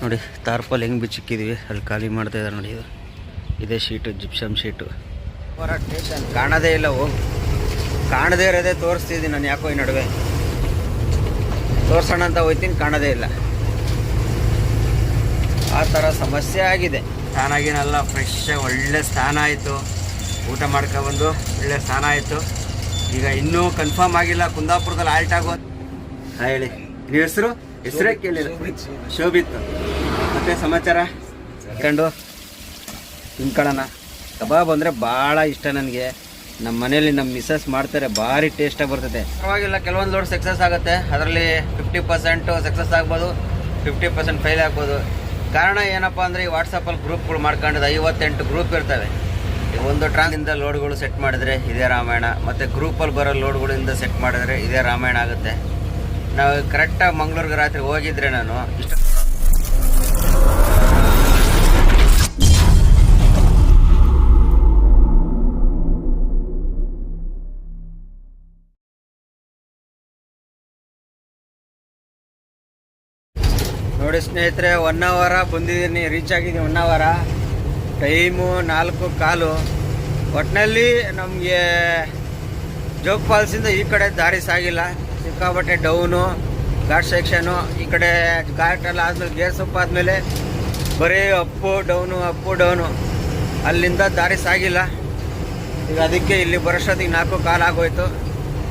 ನೋಡಿ ತಾರ್ಪಲ್ ಹೆಂಗೆ ಬಿಚ್ಚಿಕ್ಕಿದ್ವಿ ಅಲ್ಲಿ ಖಾಲಿ ಮಾಡ್ತಾ ಇದ್ದಾರೆ ನೋಡಿ ಇದು. ಇದೇ ಶೀಟು ಜಿಪ್ಸಮ್ ಶೀಟು. ಹೊರ ಸ್ಟೇಷನ್ ಕಾಣದೇ ಇಲ್ಲ ಹೋಗಿ ಕಾಣದೇ ಇರೋದೇ ತೋರಿಸ್ತಿದ್ದೀನಿ ನಾನು ಯಾಕೋ ಈ ನಡುವೆ. ತೋರಿಸೋಣ ಅಂತ ಹೋಯ್ತೀನಿ ಕಾಣದೇ ಇಲ್ಲ. ಆ ಥರ ಸಮಸ್ಯೆ ಆಗಿದೆ. ಸ್ನಾನಾಗಿನಲ್ಲ ಫ್ರೆಶ್ ಒಳ್ಳೆ ಸ್ನಾನ ಆಯಿತು. ಊಟ ಮಾಡ್ಕೊಬಂದು ಒಳ್ಳೆ ಸ್ನಾನ ಆಯಿತು. ಈಗ ಇನ್ನೂ ಕನ್ಫರ್ಮ್ ಆಗಿಲ್ಲ ಕುಂದಾಪುರದಲ್ಲಿ ಆಲ್ಟ್ ಆಗೋದು ಹಾಂ ಹೇಳಿ. ನಿಮ್ಮ ಹೆಸರು? ಹೆಸರೇ ಕೇಳಿಲ್ಲ. ಶೋಭಿತ್. ಮತ್ತೆ ಸಮಾಚಾರ? ಕಂಡು? ತಿನ್ಕೊಳ್ಳೋಣ ಕಬಾಬ್ ಅಂದರೆ ಭಾಳ ಇಷ್ಟ ನನಗೆ. ನಮ್ಮ ಮನೇಲಿ ನಮ್ಮ ಮಿಸ್ಸಸ್ ಮಾಡ್ತಾರೆ, ಭಾರಿ ಟೇಸ್ಟಾಗಿ ಬರ್ತದೆ. ಪರವಾಗಿಲ್ಲ, ಕೆಲವೊಂದು ಲೋಡ್ ಸಕ್ಸಸ್ ಆಗುತ್ತೆ. ಅದರಲ್ಲಿ ಫಿಫ್ಟಿ ಪರ್ಸೆಂಟು ಸಕ್ಸಸ್ ಆಗ್ಬೋದು ಫಿಫ್ಟಿ ಪರ್ಸೆಂಟ್ ಫೈಲ್ ಆಗ್ಬೋದು. ಕಾರಣ ಏನಪ್ಪ ಅಂದರೆ, ಈ ವಾಟ್ಸಪ್ಪಲ್ಲಿ ಗ್ರೂಪ್ಗಳು ಮಾಡ್ಕೊಂಡಿದ್ದು ಐವತ್ತೆಂಟು ಗ್ರೂಪ್ ಇರ್ತವೆ. ಒಂದು ಟ್ರಾನ್ಸಿಂದ ಲೋಡ್ಗಳು ಸೆಟ್ ಮಾಡಿದರೆ ಇದೇ ರಾಮಾಯಣ. ಮತ್ತು ಗ್ರೂಪಲ್ಲಿ ಬರೋ ಲೋಡ್ಗಳಿಂದ ಸೆಟ್ ಮಾಡಿದ್ರೆ ಇದೇ ರಾಮಾಯಣ ಆಗುತ್ತೆ. ನಾವು ಕರೆಕ್ಟಾಗಿ ಮಂಗಳೂರಿಗೆ ರಾತ್ರಿ ಹೋಗಿದ್ರೆ ನಾನು. ನೋಡಿ ಸ್ನೇಹಿತರೆ ಒನ್ ಅವರ ಬಂದಿದ್ದೀನಿ ರೀಚ್ ಆಗಿದ್ದೀನಿ ಒನ್ ಅವರ ಟೈಮು ನಾಲ್ಕು ಕಾಲು. ಒಟ್ಟಿನಲ್ಲಿ ನಮಗೆ ಜೋಗ್ ಫಾಲ್ಸಿಂದ ಈ ಕಡೆ ದಾರಿ ಸಾಗಿಲ್ಲ. ಸಿಕ್ಕಾಪಟ್ಟೆ ಡೌನು, ಘಾಟ್ ಸೆಕ್ಷನು, ಈ ಕಡೆ ಘಾಟಲ್ಲಿ ಆದಮೇಲೆ ಗೇರ್ ಸೊಪ್ಪು ಆದಮೇಲೆ ಬರೀ ಅಪ್ಪು, ಡೌನು ಅಪ್ಪು, ಡೌನು. ಅಲ್ಲಿಂದ ದಾರಿ ಸಾಗಿಲ್ಲ. ಈಗ ಅದಕ್ಕೆ ಇಲ್ಲಿ ಬರೋಷ್ಟೊತ್ತಿಗೆ ನಾಲ್ಕು ಕಾಲು ಆಗೋಯ್ತು.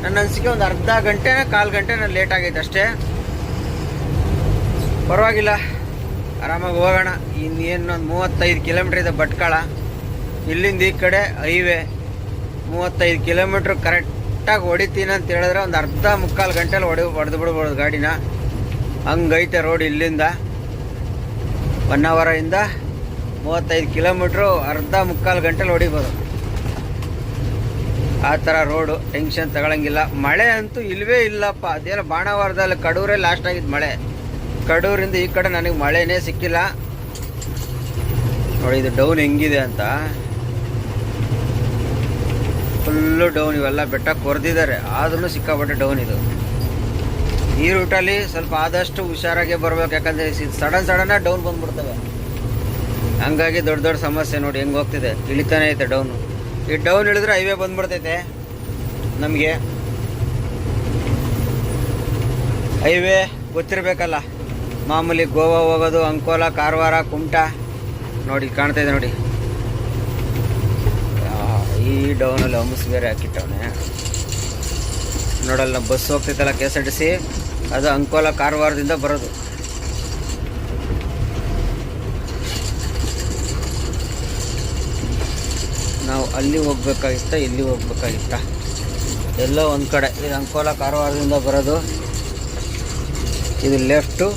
ನನ್ನ ಅನಿಸಿಕೆ ಒಂದು ಅರ್ಧ ಗಂಟೆನ ಕಾಲು ಗಂಟೆ ನಾನು ಲೇಟ್ ಆಗೈತೆ ಅಷ್ಟೇ. ಪರವಾಗಿಲ್ಲ. ಆರಾಮಾಗಿ ಹೋಗೋಣ. ಇನ್ನೇನು ಒಂದು ಮೂವತ್ತೈದು ಕಿಲೋಮೀಟ್ರ್ ಇದೆ ಭಟ್ಕಳ. ಇಲ್ಲಿಂದ ಈ ಕಡೆ ಹೈವೇ ಮೂವತ್ತೈದು ಕಿಲೋಮೀಟ್ರ್ ಕರೆಕ್ಟಾಗಿ ಹೊಡಿತೀನಿ ಅಂತ ಹೇಳಿದ್ರೆ ಒಂದು ಅರ್ಧ ಮುಕ್ಕಾಲು ಗಂಟೆಲಿ ಹೊಡೆ ಹೊಡೆದು ಬಿಡ್ಬೋದು ಗಾಡಿನ. ಹಂಗೈತೆ ರೋಡ್ ಇಲ್ಲಿಂದ. ಒನ್ ಅವರಿಂದ ಮೂವತ್ತೈದು ಕಿಲೋಮೀಟ್ರು ಅರ್ಧ ಮುಕ್ಕಾಲು ಗಂಟೆಲಿ ಹೊಡಿಬೋದು. ಆ ಥರ ರೋಡು, ಟೆನ್ಷನ್ ತಗೊಳಂಗಿಲ್ಲ. ಮಳೆ ಅಂತೂ ಇಲ್ಲವೇ ಇಲ್ಲಪ್ಪ. ಅದೇನೋ ಬಾಣವಾರದಲ್ಲಿ ಕಡೂರೇ ಲಾಸ್ಟ್ ಆಗಿದ್ದು ಮಳೆ. ಕಡೂರಿಂದ ಈ ಕಡೆ ನನಗೆ ಮಳೆನೇ ಸಿಕ್ಕಿಲ್ಲ. ನೋಡಿ, ಇದು ಡೌನ್ ಹೆಂಗಿದೆ ಅಂತ. ಫುಲ್ಲು ಡೌನ್ ಇವೆಲ್ಲ ಬೆಟ್ಟ ಕೊರೆದಿದ್ದಾರೆ. ಆದ್ರೂ ಸಿಕ್ಕಾಪಟ್ಟೆ ಡೌನ್ ಇದು. ಈ ರೂಟಲ್ಲಿ ಸ್ವಲ್ಪ ಆದಷ್ಟು ಹುಷಾರಾಗಿ ಬರ್ಬೇಕು. ಯಾಕಂದರೆ ಸಡನ್ ಸಡನ್ನಾಗಿ ಡೌನ್ ಬಂದ್ಬಿಡ್ತವೆ. ಹಂಗಾಗಿ ದೊಡ್ಡ ದೊಡ್ಡ ಸಮಸ್ಯೆ ನೋಡಿ ಹೆಂಗೆ ಹೋಗ್ತಿದೆ. ಇಳಿತಾನೆ ಐತೆ ಡೌನು ಈ ಡೌನ್ ಇಳಿದ್ರೆ ಹೈವೇ ಬಂದ್ಬಿಡ್ತೈತೆ. ನಮಗೆ. ಹೈವೇ ಗೊತ್ತಿರಬೇಕಲ್ಲ. ಮಾಮೂಲಿ ಗೋವಾ ಹೋಗೋದು, ಅಂಕೋಲ, ಕಾರವಾರ, ಕುಮಟಾ. ನೋಡಿ ಕಾಣ್ತಾ ಇದೆ ನೋಡಿ. ಈ ಡೌನಲ್ಲಿ ಹಂಬಸ್ ಬೇರೆ ಹಾಕಿಟ್ಟವನೆ. ನೋಡಲ್ಲ, bus ಹೋಗ್ತೈತಲ್ಲ K S R T C ಅದು ಅಂಕೋಲ ಕಾರವಾರದಿಂದ ಬರೋದು. ನಾವು ಅಲ್ಲಿ ಹೋಗ್ಬೇಕಾಗಿತ್ತ, ಇಲ್ಲಿ ಹೋಗ್ಬೇಕಾಗಿತ್ತ. ಎಲ್ಲೋ ಒಂದು ಕಡೆ, ಇದು ಅಂಕೋಲ ಕಾರವಾರದಿಂದ ಬರೋದು. ಇದು ಲೆಫ್ಟು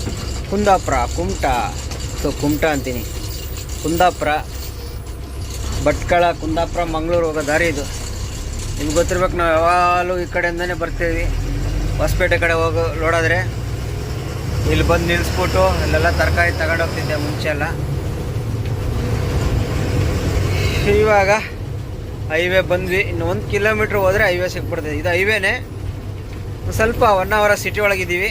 ಕುಂದಾಪುರ, ಕುಮಟಾ. ಸೊ ಕುಮಟಾ ಅಂತೀನಿ. ಕುಂದಾಪುರ ಭಟ್ಕಳ, ಕುಂದಾಪುರ, ಮಂಗಳೂರು ಹೋಗೋ ದಾರಿ ಇದು. ನಿಮ್ಗೆ ಗೊತ್ತಿರ್ಬೇಕು, ನಾವು ಯಾವಾಗಲೂ ಈ ಕಡೆಯಿಂದನೇ ಬರ್ತೀವಿ. ಹೊಸಪೇಟೆ ಕಡೆ ಹೋಗೋ ಲೋಡಾದರೆ ಇಲ್ಲಿ ಬಂದು ನಿಲ್ಲಿಸ್ಬಿಟ್ಟು ಅಲ್ಲೆಲ್ಲ ತರಕಾರಿ ತಗೊಂಡೋಗ್ತಿದ್ದೆ ಮುಂಚೆ ಎಲ್ಲ. ಇವಾಗ ಹೈವೇ ಬಂದ್ವಿ. ಇನ್ನು ಒಂದು ಕಿಲೋಮೀಟ್ರ್ ಹೋದರೆ ಹೈವೇ ಸಿಕ್ಬಿಡ್ತದೆ. ಇದು ಹೈವೇನೇ. ಸ್ವಲ್ಪ ಒನ್ ಅವರ ಸಿಟಿ ಒಳಗಿದ್ದೀವಿ.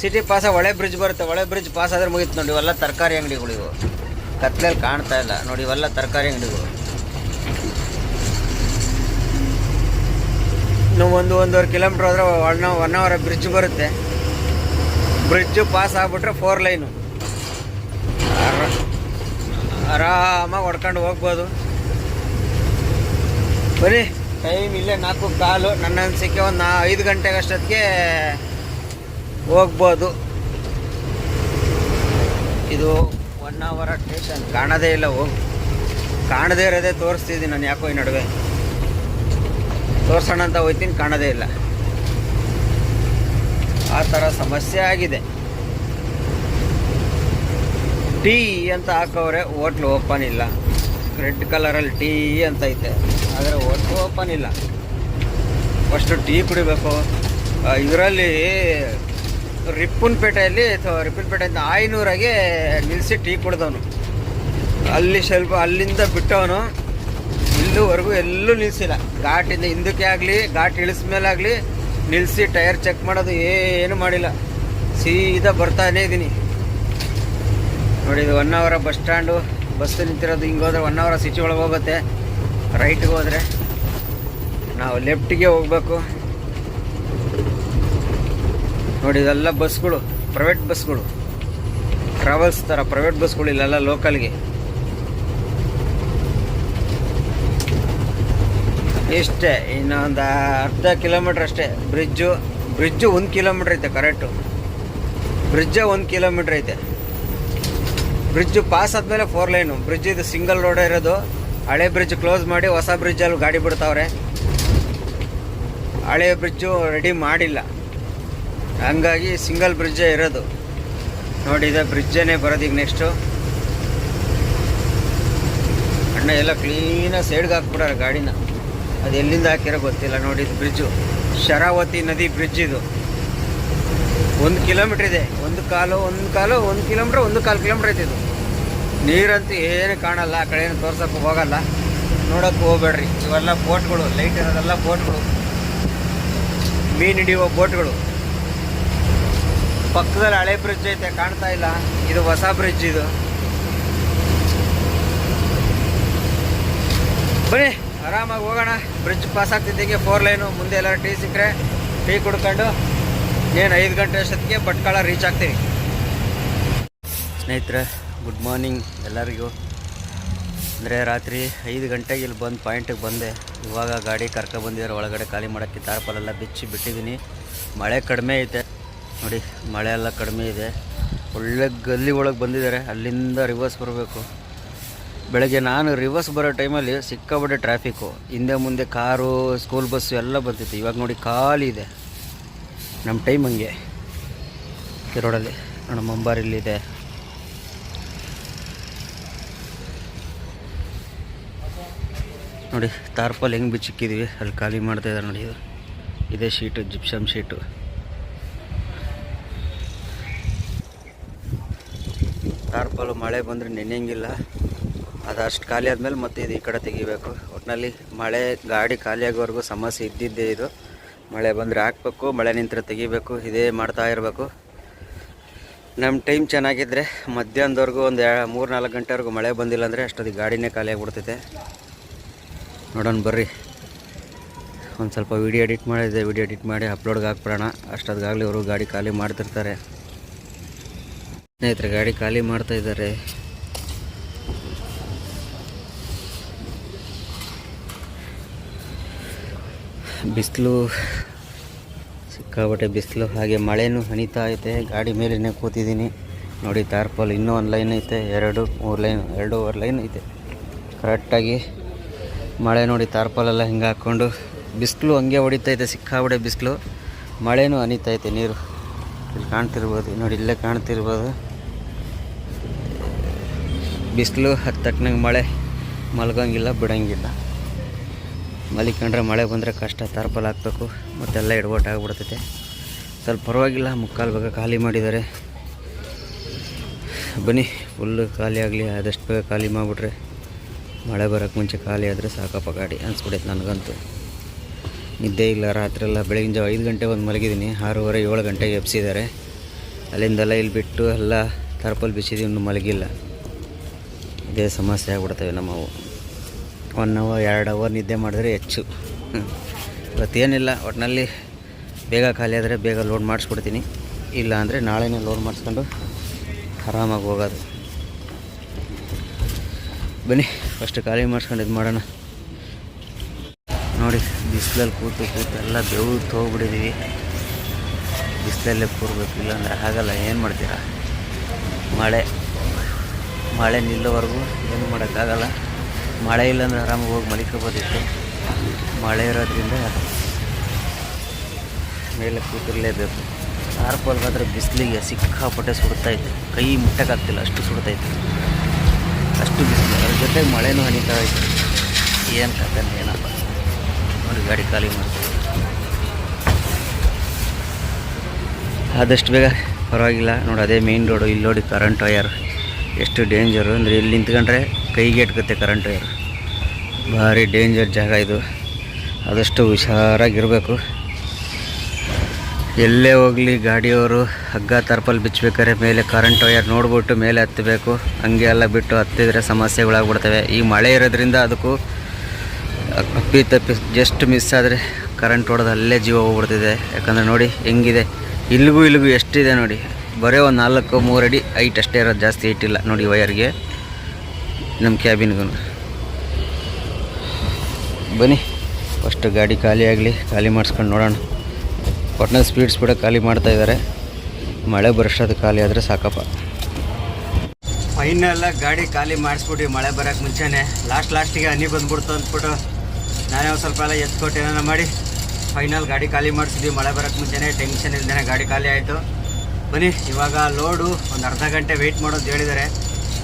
ಸಿಟಿ ಪಾಸ ಹೊಳೆ ಬ್ರಿಡ್ಜ್ ಬರುತ್ತೆ. ಹೊಳೆ ಬ್ರಿಡ್ಜ್ ಪಾಸ್ ಆದರೆ ಮುಗೀತು ನೋಡಿ. ಇವೆಲ್ಲ ತರಕಾರಿ ಅಂಗಡಿಗಳು ಕತ್ಲಲ್ಲಿ ಕಾಣ್ತಾ ಇಲ್ಲ. ನೋಡಿ ಇವೆಲ್ಲ ತರಕಾರಿ ಅಂಗಡಿಗಳು. ಇನ್ನು ಒಂದು ಒಂದೂವರೆ ಕಿಲೋಮೀಟ್ರ್ ಹೋದ್ರೆ ಒನ್ ಒನ್ ಅವರ್ ಬ್ರಿಡ್ಜ್ ಬರುತ್ತೆ. ಬ್ರಿಡ್ಜು ಪಾಸ್ ಆಗ್ಬಿಟ್ರೆ ಫೋರ್ ಲೈನು ಆರಾಮಾಗಿ ಹೊಡ್ಕೊಂಡು ಹೋಗ್ಬೋದು. ಬರೀ ಟೈಮ್ ಇಲ್ಲೇ ನಾಲ್ಕು ಕಾಲು. ನನ್ನ ಅನಿಸಿಕೆ ಒಂದು ನಾ ಐದು ಗಂಟೆಗೆ ಅಷ್ಟೊತ್ತಿಗೆ ಹೋಗ್ಬೋದು. ಇದು ಒನ್ ಅವರ್ ಸ್ಟೇಷನ್ ಕಾಣದೇ ಇಲ್ಲ ಹೋಗಿ ಕಾಣದೇ ಇರೋದೇ ತೋರಿಸ್ತಿದ್ದೀನಿ ನಾನು ಯಾಕೋ ಈ ನಡುವೆ. ತೋರ್ಸೋಣ ಅಂತ ಹೋಯ್ತೀನಿ, ಕಾಣದೇ ಇಲ್ಲ. ಆ ಥರ ಸಮಸ್ಯೆ ಆಗಿದೆ. ಟೀ ಅಂತ ಹಾಕೋರೆ ಹೋಟ್ಲು ಓಪನ್ ಇಲ್ಲ. ರೆಡ್ ಕಲರಲ್ಲಿ ಟೀ ಅಂತ ಐತೆ. ಆದರೆ ಹೋಟ್ಲು ಓಪನ್ ಇಲ್ಲ. ಫಸ್ಟು ಟೀ ಕುಡಿಬೇಕು. ಇದರಲ್ಲಿ ರಿಪ್ಪನ್ಪೇಟೆಯಲ್ಲಿ ಅಥವಾ ರಿಪ್ಪನ್ಪೇಟೆಯಿಂದ ಆಯ್ನೂರಾಗೆ ನಿಲ್ಲಿಸಿ ಟೀ ಕುಡ್ದವನು. ಅಲ್ಲಿ ಸ್ವಲ್ಪ ಅಲ್ಲಿಂದ ಬಿಟ್ಟವನು. ಇಲ್ಲಿವರೆಗೂ ಎಲ್ಲೂ ನಿಲ್ಲಿಸಿಲ್ಲ ಘಾಟಿಂದ ಹಿಂದಕ್ಕೆ ಆಗಲಿ, ಘಾಟ್ ಇಳಿಸ್ಮೇಲೆ ಆಗಲಿ ನಿಲ್ಲಿಸಿ ಟೈರ್ ಚೆಕ್ ಮಾಡೋದು ಏನು ಮಾಡಿಲ್ಲ. ಸೀದಾ ಬರ್ತಾನೇ ಇದ್ದೀನಿ ನೋಡಿ, ಇದು ಒನ್ ಅವರ ಬಸ್ ಸ್ಟ್ಯಾಂಡು ಬಸ್ ನಿಂತಿರೋದು ಹಿಂಗೆ ಹೋದ್ರೆ ಒನ್ ಅವರ ಸಿಟಿ ಒಳಗೆ ಹೋಗುತ್ತೆ. ರೈಟ್ಗೆ ಹೋದರೆ ನಾವು ಲೆಫ್ಟಿಗೆ ಹೋಗ್ಬೇಕು. ನೋಡಿ, ಇದೆಲ್ಲ ಬಸ್ಗಳು ಪ್ರೈವೇಟ್ ಬಸ್ಗಳು. ಟ್ರಾವೆಲ್ಸ್ ಥರ ಪ್ರೈವೇಟ್ ಬಸ್ಗಳು ಇಲ್ಲೆಲ್ಲ ಲೋಕಲ್ಗೆ ಇಷ್ಟೇ, ಇನ್ನೊಂದು ಅರ್ಧ ಕಿಲೋಮೀಟ್ರ್ ಅಷ್ಟೇ. ಬ್ರಿಡ್ಜು ಬ್ರಿಡ್ಜು ಒಂದು ಕಿಲೋಮೀಟ್ರ್ ಐತೆ ಕರೆಕ್ಟು ಬ್ರಿಡ್ಜೇ ಒಂದು ಕಿಲೋಮೀಟ್ರ್ ಐತೆ. ಬ್ರಿಡ್ಜು ಪಾಸ್ ಆದಮೇಲೆ ಫೋರ್ ಲೈನು ಬ್ರಿಡ್ಜ್ ಇದು ಸಿಂಗಲ್ ರೋಡ್ ಇರೋದು. ಹಳೆ ಬ್ರಿಡ್ಜ್ ಕ್ಲೋಸ್ ಮಾಡಿ ಹೊಸ ಬ್ರಿಡ್ಜಲ್ಲಿ ಗಾಡಿ ಬಿಡ್ತಾವ್ರೆ. ಹಳೆ ಬ್ರಿಡ್ಜು ರೆಡಿ ಮಾಡಿಲ್ಲ. ಹಂಗಾಗಿ ಸಿಂಗಲ್ ಬ್ರಿಡ್ಜೇ ಇರೋದು. ನೋಡಿ, ಇದೆ ಬ್ರಿಡ್ಜೇನೆ ಬರೋದು ಈಗ ನೆಕ್ಸ್ಟು ಅಣ್ಣ ಎಲ್ಲ ಕ್ಲೀನಾಗಿ ಸೈಡ್ಗೆ ಹಾಕ್ಬಿಡಾರೆ ಗಾಡಿನ. ಅದು ಎಲ್ಲಿಂದ ಹಾಕಿರೋ ಗೊತ್ತಿಲ್ಲ. ನೋಡಿ, ಇದು ಬ್ರಿಡ್ಜು ಶರಾವತಿ ನದಿ ಬ್ರಿಡ್ಜ್ ಇದು. ಒಂದು ಕಿಲೋಮೀಟ್ರ್ ಇದೆ. ಒಂದು ಕಾಲು ಒಂದು ಕಾಲು, ಒಂದು ಕಿಲೋಮೀಟ್ರ್ ಒಂದು ಕಾಲು ಕಿಲೋಮೀಟ್ರ್ ಐತೆ ಇದು. ನೀರಂತೂ ಏನು ಕಾಣಲ್ಲ. ಆ ಕಡೆ ಏನು ತೋರ್ಸೋಕ್ಕೆ ಹೋಗಲ್ಲ. ನೋಡೋಕ್ಕೆ ಹೋಗ್ಬೇಡ್ರಿ. ಇವೆಲ್ಲ ಬೋಟ್ಗಳು ಲೈಟ್ ಇರೋದೆಲ್ಲ ಬೋಟ್ಗಳು ಮೀನು ಹಿಡಿಯುವ ಬೋಟ್ಗಳು ಪಕ್ಕದಲ್ಲಿ ಹಳೆ ಬ್ರಿಡ್ಜ್ ಐತೆ, ಕಾಣ್ತಾ ಇಲ್ಲ. ಇದು ಹೊಸ ಬ್ರಿಡ್ಜ್ ಇದು. ಬನ್ನಿ, ಆರಾಮಾಗಿ ಹೋಗೋಣ. ಬ್ರಿಡ್ಜ್ ಪಾಸ್ ಆಗ್ತಿದ್ದಂಗೆ ಫೋರ್ ಲೈನು ಮುಂದೆ ಎಲ್ಲರೂ ಟೀ ಸಿಕ್ಕರೆ ಟೀ ಕುಡ್ಕೊಂಡು ಏನು ಐದು ಗಂಟೆ ಅಷ್ಟೊತ್ತಿಗೆ ಭಟ್ಕಳ ರೀಚ್ ಆಗ್ತೀವಿ. ಸ್ನೇಹಿತರೆ ಗುಡ್ ಮಾರ್ನಿಂಗ್ ಎಲ್ಲರಿಗೂ. ಅಂದರೆ ರಾತ್ರಿ ಐದು ಗಂಟೆಗೆ ಇಲ್ಲಿ ಬಂದು ಪಾಯಿಂಟಿಗೆ ಬಂದೆ. ಇವಾಗ ಗಾಡಿ ಕರ್ಕೊ ಬಂದಿದ್ದಾರೆ, ಒಳಗಡೆ ಖಾಲಿ ಮಾಡೋಕ್ಕೆ ತಾರಪಾಲೆಲ್ಲ ಬಿಚ್ಚಿ ಬಿಟ್ಟಿದ್ದೀನಿ. ಮಳೆ ಕಡಿಮೆ ಐತೆ. ನೋಡಿ, ಮಳೆ ಎಲ್ಲ ಕಡಿಮೆ ಇದೆ. ಒಳ್ಳೆ ಗಲ್ಲಿ ಒಳಗೆ ಬಂದಿದ್ದಾರೆ. ಅಲ್ಲಿಂದ ರಿವರ್ಸ್ ಬರಬೇಕು. ಬೆಳಗ್ಗೆ ನಾನು ರಿವರ್ಸ್ ಬರೋ ಟೈಮಲ್ಲಿ ಸಿಕ್ಕಾಪಟ್ಟೆ ಟ್ರಾಫಿಕ್ಕು ಹಿಂದೆ ಮುಂದೆ ಕಾರು ಸ್ಕೂಲ್ ಬಸ್ಸು ಎಲ್ಲ ಬರ್ತಿತ್ತು. ಇವಾಗ ನೋಡಿ ಖಾಲಿ ಇದೆ. ನಮ್ಮ ಟೈಮ್ ಹಂಗೆ. ಈ ರೋಡಲ್ಲಿ ನಮ್ಮ ಇದೆ ನೋಡಿ, ತಾರ್ಪಲ್ ಹೆಂಗೆ ಬಿಚ್ಚಿಕ್ಕಿದ್ವಿ. ಅಲ್ಲಿ ಖಾಲಿ ಮಾಡ್ತಾ ಇದ್ದಾರೆ ನೋಡಿ ಇದು ಇದೇ ಶೀಟು ಜಿಪ್ಸಮ್ ಶೀಟು ಮಳೆ ಬಂದರೆ ನೆನೆಯಂಗಿಲ್ಲ. ಅದು ಅಷ್ಟು ಖಾಲಿ ಆದಮೇಲೆ ಮತ್ತೆ ಇದು ಈ ಕಡೆ ತೆಗಿಬೇಕು. ಒಟ್ಟಿನಲ್ಲಿ ಮಳೆ ಗಾಡಿ ಖಾಲಿಯಾಗೋವರೆಗೂ ಸಮಸ್ಯೆ ಇದ್ದಿದ್ದೇ ಇದು. ಮಳೆ ಬಂದರೆ ಹಾಕ್ಬೇಕು, ಮಳೆ ನಿಂತರೆ ತೆಗಿಬೇಕು, ಇದೇ ಮಾಡ್ತಾ ಇರಬೇಕು. ನಮ್ಮ ಟೈಮ್ ಚೆನ್ನಾಗಿದ್ದರೆ ಮಧ್ಯಾಹ್ನದವರೆಗೂ ಒಂದು ಮೂರು ನಾಲ್ಕು ಗಂಟೆವರೆಗೂ ಮಳೆ ಬಂದಿಲ್ಲ ಅಂದರೆ ಅಷ್ಟೊತ್ತಿಗೆ ಗಾಡಿನೇ ಖಾಲಿ ಆಗಿಬಿಡ್ತೈತೆ. ನೋಡೋಣ ಬರ್ರಿ. ಒಂದು ಸ್ವಲ್ಪ ವೀಡಿಯೋ ಎಡಿಟ್ ಮಾಡಿದೆ ವೀಡಿಯೋ ಎಡಿಟ್ ಮಾಡಿ ಅಪ್ಲೋಡ್ಗೆ ಹಾಕ್ಬಿಡೋಣ. ಅಷ್ಟೊತ್ತಿಗಾಗಲಿ ಅವರು ಗಾಡಿ ಖಾಲಿ ಮಾಡ್ತಿರ್ತಾರೆ. ಸ್ನೇಹಿತರೆ, ಗಾಡಿ ಖಾಲಿ ಮಾಡ್ತಾ ಇದ್ದಾರೆ. ಬಿಸಿಲು ಸಿಕ್ಕಾಬಟ್ಟೆ ಬಿಸಿಲು, ಹಾಗೆ ಮಳೆನೂ ಹಣಿತಾ ಐತೆ. ಗಾಡಿ ಮೇಲೇ ಕೂತಿದ್ದೀನಿ. ನೋಡಿ, ತಾರ್ಪಲ್ ಇನ್ನೂ ಒಂದು ಲೈನ್ ಐತೆ, ಎರಡು, ಮೂರು ಲೈನ್, ಎರಡೂವರೆ ಲೈನ್ ಐತೆ. ಕರೆಕ್ಟಾಗಿ ಮಳೆ ನೋಡಿ ತಾರ್ಪಲೆಲ್ಲ ಹಿಂಗೆ ಹಾಕ್ಕೊಂಡು ಬಿಸಿಲು ಹಂಗೆ ಹೊಡಿತೈತೆ ಸಿಕ್ಕಾಬಡೆ ಬಿಸಿಲು. ಮಳೆನೂ ಹನಿತೈತೆ ನೀರು. ಇಲ್ಲಿ ಕಾಣ್ತಿರ್ಬೋದು, ನೋಡಿ, ಇಲ್ಲೇ ಕಾಣ್ತಿರ್ಬೋದು. ಬಿಸಿಲು ಹತ್ತು ಮಳೆ ಮಲ್ಗಂಗಿಲ್ಲ, ಬಿಡಂಗಿಲ್ಲ. ಮಲಿಕೊಂಡ್ರೆ ಮಳೆ ಬಂದರೆ ಕಷ್ಟ, ತಾರ್ಪಲ್ ಹಾಕ್ಬೇಕು, ಮತ್ತೆಲ್ಲ ಇಡ್ಬೋಟಾಗ್ಬಿಡ್ತೈತೆ ಸ್ವಲ್ಪ ಪರವಾಗಿಲ್ಲ, ಮುಕ್ಕಾಲು ಬೇಗ ಖಾಲಿ ಮಾಡಿದ್ದಾರೆ. ಬನ್ನಿ ಫುಲ್ಲು ಖಾಲಿ ಆಗಲಿ, ಆದಷ್ಟು ಬೇಗ ಖಾಲಿ ಮಾಡಿಬಿಟ್ರೆ ಮಳೆ ಬರೋಕ್ಕೆ ಮುಂಚೆ ಖಾಲಿ ಆದರೆ ಸಾಕಪ್ಪ ಗಾಡಿ ಅನ್ಸ್ಬಿಡೈತೆ ನನಗಂತೂ. ನಿದ್ದೆ ಇಲ್ಲ, ರಾತ್ರಿ ಎಲ್ಲ ಬೆಳಗಿನ ಜಾವ ಐದು ಗಂಟೆ ಒಂದು ಮಲಗಿದ್ದೀನಿ, ಆರೂವರೆ ಏಳು ಗಂಟೆಗೆ ಎಬ್ಸಿದ್ದಾರೆ. ಅಲ್ಲಿಂದೆಲ್ಲ ಇಲ್ಲಿ ಬಿಟ್ಟು ಎಲ್ಲ ತರ್ಪಲ್ ಬಿಸಿದೀವಿ ಇನ್ನೂ ಮಲಗಿಲ್ಲ. ಇದೇ ಸಮಸ್ಯೆ ಆಗ್ಬಿಡ್ತವೆ ನಮ್ಮವು ಒನ್ ಅವರ್ ಎರಡು ಅವರ್ ನಿದ್ದೆ ಮಾಡಿದ್ರೆ ಹೆಚ್ಚು. ಇವತ್ತೇನಿಲ್ಲ ಒಟ್ಟಿನಲ್ಲಿ ಬೇಗ ಖಾಲಿ ಆದರೆ ಬೇಗ ಲೋಡ್ ಮಾಡಿಸ್ಕೊಡ್ತೀನಿ. ಇಲ್ಲ ಅಂದರೆ ನಾಳೆನೇ ಲೋಡ್ ಮಾಡಿಸ್ಕೊಂಡು ಆರಾಮಾಗಿ ಹೋಗೋದು. ಬನ್ನಿ ಫಸ್ಟ್ ಖಾಲಿ ಮಾಡಿಸ್ಕೊಂಡು ಇದು ಮಾಡೋಣ. ನೋಡಿ, ಬಿಸಿಲಲ್ಲಿ ಕೂತು ಕೂತು ಎಲ್ಲ ಬೆವು ಹೋಗ್ಬಿಟ್ಟಿದ್ದೀವಿ ಬಿಸಿಲಲ್ಲೇ ಕೂರ್ಬೇಕು, ಇಲ್ಲಾಂದ್ರೆ ಆಗಲ್ಲ, ಏನು ಮಾಡ್ತೀರಾ? ಮಳೆ. ಮಳೆ ನಿಲ್ಲೋವರೆಗೂ ಏನು ಮಾಡೋಕ್ಕಾಗಲ್ಲ. ಮಳೆ ಇಲ್ಲಾಂದ್ರೆ ಆರಾಮಾಗಿ ಹೋಗಿ ಮಲಿಕೋಬೋದಿತ್ತು ಮಳೆ ಇರೋದ್ರಿಂದ ಮೇಲೆ ಕೂತಿರಲೇಬೇಕು. ಆರ್ಪಲ್ಗಾದ್ರೆ ಬಿಸಿಲಿಗೆ ಸಿಕ್ಕಾಪಟ್ಟೆ ಇತ್ತು ಕೈ ಮುಟ್ಟಕ್ಕಾಗ್ತಿಲ್ಲ, ಅಷ್ಟು ಸುಡ್ತೈತೆ. ಅಷ್ಟು ಬಿಸಿಲು. ಅದ್ರ ಜೊತೆಗೆ ಮಳೆನೂ ಹನಿತಾ ಇತ್ತು ಏನು ಕತೆ ಏನಪ್ಪ ನೋಡಿ, ಗಾಡಿ ಖಾಲಿ ಮಾಡ್ತೀವಿ ಆದಷ್ಟು ಬೇಗ ಪರವಾಗಿಲ್ಲ. ನೋಡಿ, ಅದೇ ಮೇನ್ ರೋಡು ಇಲ್ಲಿ ನೋಡಿ ಕರೆಂಟ್ ವಯರ್ ಎಷ್ಟು ಡೇಂಜರು ಅಂದರೆ ಇಲ್ಲಿ ನಿಂತ್ಕೊಂಡ್ರೆ ಕೈಗೆ ಎಟ್ಕತ್ತೆ ಕರೆಂಟ್ ವಯರ್ ಭಾರಿ ಡೇಂಜರ್ ಜಾಗ ಇದು. ಆದಷ್ಟು ಹುಷಾರಾಗಿರಬೇಕು. ಎಲ್ಲೇ ಹೋಗಲಿ ಗಾಡಿಯವರು, ಹಗ್ಗ ತರ್ಪಲ್ಲಿ ಬಿಚ್ಚಬೇಕಾದ್ರೆ ಮೇಲೆ ಕರೆಂಟ್ ವೈರ್ ನೋಡ್ಬಿಟ್ಟು ಮೇಲೆ ಹತ್ತಬೇಕು. ಹಂಗೆ ಎಲ್ಲ ಬಿಟ್ಟು ಹತ್ತಿದ್ರೆ ಸಮಸ್ಯೆಗಳಾಗ್ಬಿಡ್ತವೆ. ಈ ಮಳೆ ಇರೋದ್ರಿಂದ ಅದಕ್ಕೂ ಅಪ್ಪಿ ತಪ್ಪಿ ಜಸ್ಟ್ ಮಿಸ್ ಆದರೆ ಕರೆಂಟ್ ಹೊಡೆದು ಅಲ್ಲೇ ಜೀವ ಹೋಗ್ಬಿಡ್ತಿದೆ. ಯಾಕಂದರೆ ನೋಡಿ, ಹೆಂಗಿದೆ. ಇಲ್ಲಿಗೂ ಇಲ್ಲಿಗೂ ಎಷ್ಟಿದೆ ನೋಡಿ. ಬರೀ ಒಂದು ನಾಲ್ಕು, ಮೂರು ಅಡಿ ಐಟ್ ಅಷ್ಟೇ ಇರೋದು ಜಾಸ್ತಿ ಇಲ್ಲ. ನೋಡಿ ವಯರ್ಗೆ ನಮ್ಮ ಕ್ಯಾಬಿನ್ಗೂ ಬನ್ನಿ. ಫಸ್ಟ್ ಗಾಡಿ ಖಾಲಿ ಆಗಲಿ, ಖಾಲಿ ಮಾಡಿಸ್ಕೊಂಡು ನೋಡೋಣ. ಒಟ್ಟಿನಲ್ಲಿ ಸ್ಪೀಡ್ ಸ್ಪೀಡಾಗಿ ಖಾಲಿ ಮಾಡ್ತಾ ಇದ್ದಾರೆ ಮಳೆ ಬರೋಷ್ಟೊತ್ತು ಖಾಲಿ ಆದರೆ ಸಾಕಪ್ಪ. ಫೈನಲ್ಲ ಗಾಡಿ ಖಾಲಿ ಮಾಡಿಸ್ಬಿಟ್ಟು ಮಳೆ ಬರೋಕ್ಕೆ ಮುಂಚೆನೇ. ಲಾಸ್ಟ್ ಲಾಸ್ಟಿಗೆ ಹನಿ ಬಂದ್ಬಿಡ್ತು ಅಂದ್ಬಿಟ್ಟು ನಾನೇ ಒಂದು ಸ್ವಲ್ಪ ಎಲ್ಲ ಎತ್ಕೊಟ್ಟು ಏನಾರ ಮಾಡಿ. ಫೈನಲ್ ಗಾಡಿ ಖಾಲಿ ಮಾಡಿಸಿದ್ವಿ, ಮಳೆ ಬರೋಕ್ಕೆ ಮುಂಚೆನೇ. ಟೆನ್ಷನ್ ಇಲ್ದೇ ಗಾಡಿ ಖಾಲಿ ಆಯಿತು. ಬನ್ನಿ, ಇವಾಗ ಲೋಡು ಒಂದು ಅರ್ಧ ಗಂಟೆ ವೆಯ್ಟ್ ಮಾಡೋದು ಹೇಳಿದ್ದಾರೆ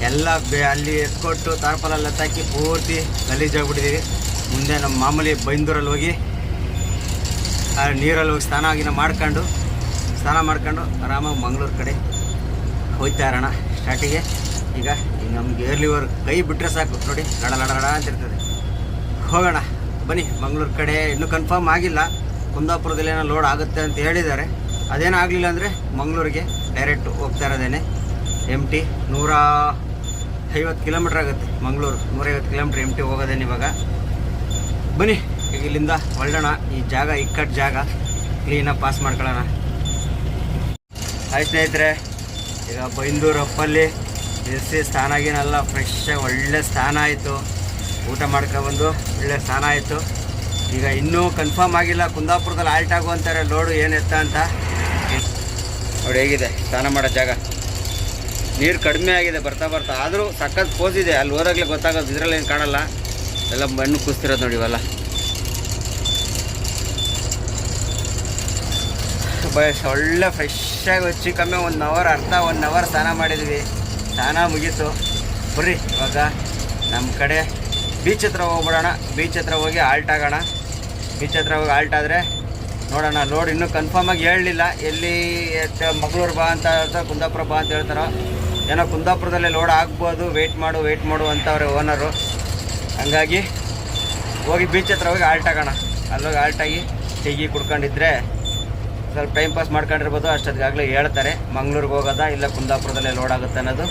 ಎಲ್ಲ ಅಲ್ಲಿ ಎತ್ಕೊಟ್ಟು ತಾರ್ಪಾಲಲ್ಲಿ ಎತ್ತಾಕಿ ಪೂರ್ತಿ ಗಲೀಜಾಗ್ಬಿಟ್ಟಿದ್ದೀವಿ ಮುಂದೆ ನಮ್ಮ ಮಾಮೂಲಿ ಬೈಂದೂರಲ್ಲಿ ಹೋಗಿ ನೀರಲ್ಲಿ ಹೋಗಿ ಸ್ನಾನ ಆಗಿನ ಮಾಡ್ಕೊಂಡು, ಸ್ನಾನ ಮಾಡ್ಕೊಂಡು ಆರಾಮಾಗಿ ಮಂಗಳೂರು ಕಡೆ ಹೋಗ್ತಾ ಇರೋಣ. ಸ್ಟಾರ್ಟಿಗೆ ಈಗ ನಮ್ಗೆ ಏರ್ಲಿವರ್ ಕೈ ಬಿಟ್ಟರೆ ಸಾಕು. ನೋಡಿ ಲಡ ಲಡ ಲಡ ಅಂತ ಇರ್ತದೆ. ಹೋಗೋಣ. ಬನ್ನಿ, ಮಂಗಳೂರು ಕಡೆ ಇನ್ನೂ ಕನ್ಫರ್ಮ್ ಆಗಿಲ್ಲ. ಕುಂದಾಪುರದಲ್ಲಿ ಏನೋ ಲೋಡ್ ಆಗುತ್ತೆ ಅಂತ ಹೇಳಿದ್ದಾರೆ ಅದೇನೂ ಆಗಲಿಲ್ಲ ಅಂದರೆ ಮಂಗಳೂರಿಗೆ ಡೈರೆಕ್ಟ್ ಹೋಗ್ತಾ ಇರೋದೇನೆ. ಎಂ ಟಿ ನೂರ ಐವತ್ತು ಕಿಲೋಮೀಟ್ರ್ ಆಗುತ್ತೆ ಮಂಗಳೂರು. ನೂರೈವತ್ತು ಕಿಲೋಮೀಟ್ರ್ ಎಂ ಟಿ ಹೋಗೋದೇನು ಇವಾಗ. ಬನ್ನಿ, ಈಗ ಇಲ್ಲಿಂದ ಹೊರಡೋಣ. ಈ ಜಾಗ ಇಕ್ಕಟ್ಟು ಜಾಗ. ಕ್ಲೀನಾಗಿ ಪಾಸ್ ಮಾಡ್ಕೊಳ್ಳೋಣ. ಆಯ್ತು ಸ್ನೇಹಿತರೆ, ಈಗ ಬೈಂದೂರು ಅಪ್ಪಲ್ಲಿ ಎಸಿ ಸ್ನಾನ ಆಗಿನಲ್ಲ ಫ್ರೆಶ್ ಒಳ್ಳೆ ಸ್ನಾನ ಆಯಿತು. ಊಟ ಮಾಡ್ಕೊಬಂದು ಒಳ್ಳೆ ಸ್ನಾನ ಆಯಿತು. ಈಗ ಇನ್ನೂ ಕನ್ಫರ್ಮ್ ಆಗಿಲ್ಲ. ಕುಂದಾಪುರದಲ್ಲಿ ಆಲ್ಟ್ ಆಗುವಂತಾರೆ ಲೋಡು ಏನು ಅಂತ. ನೋಡಿ ಹೇಗಿದೆ, ಸ್ನಾನ ಮಾಡೋ ಜಾಗ. ನೀರು ಕಡಿಮೆ ಆಗಿದೆ, ಬರ್ತಾ ಬರ್ತಾ. ಆದರೂ ಸಖತ್ ಇದೆ, ಅಲ್ಲಿ ಹೋದಾಗಲೇ ಗೊತ್ತಾಗೋದು, ಇದರಲ್ಲಿ ಏನು ಕಾಣಲ್ಲ. ಎಲ್ಲ ಮಣ್ಣು ಕುಸ್ತಿರೋದು ನೋಡಿ ಇವೆಲ್ಲ. ಬಸ್ ಒಳ್ಳೆ ಫ್ರೆಶ್ಶಾಗಿ ಹೆಚ್ಚು, ಕಮ್ಮಿ ಒನ್ ಅವರ್ ಅರ್ಧ ಒನ್ ಅವರ್ ಸ್ನಾನ ಮಾಡಿದ್ವಿ. ಸ್ನಾನ ಮುಗೀತು. ಬರ್ರಿ, ಇವಾಗ ನಮ್ಮ ಕಡೆ ಬೀಚ್ ಹತ್ರ ಹೋಗ್ಬಿಡೋಣ. ಬೀಚ್ ಹತ್ರ ಹೋಗಿ ಆಲ್ಟ್ ಆಗೋಣ. ಬೀಚ್ ಹತ್ರ ಹೋಗಿ ಆಲ್ಟ್ ಆದರೆ ನೋಡೋಣ ಲೋಡ್ ಇನ್ನೂ ಕನ್ಫರ್ಮ್ ಆಗಿ ಹೇಳಲಿಲ್ಲ. ಎಲ್ಲಿ ಮಂಗಳೂರು ಬಾ ಅಂತ ಹೇಳ್ತಾರೆ, ಕುಂದಾಪುರ ಬಾ ಅಂತ ಹೇಳ್ತಾರೋ. ಏನೋ ಕುಂದಾಪುರದಲ್ಲೇ ಲೋಡ್ ಆಗ್ಬೋದು ವೆಯ್ಟ್ ಮಾಡು ವೆಯ್ಟ್ ಮಾಡು ಅಂತವ್ರೆ ಓನರು ಹಂಗಾಗಿ ಹೋಗಿ ಬೀಚ್ ಹತ್ರ ಹೋಗಿ ಆಲ್ಟ್ ಆಗೋಣ. ಅಲ್ಲೋಗಿ ಆಲ್ಟಾಗಿ ಟೀ ಕುಡ್ಕೊಂಡಿದ್ರೆ ಸ್ವಲ್ಪ ಟೈಮ್ ಪಾಸ್ ಮಾಡ್ಕೊಂಡಿರ್ಬೋದು, ಅಷ್ಟೊತ್ತಿಗಾಗಲೇ ಹೇಳ್ತಾರೆ. ಮಂಗ್ಳೂರಿಗೆ ಹೋಗೋದ, ಇಲ್ಲ ಕುಂದಾಪುರದಲ್ಲೇ ಲೋಡ್ ಆಗುತ್ತೆ ಅನ್ನೋದು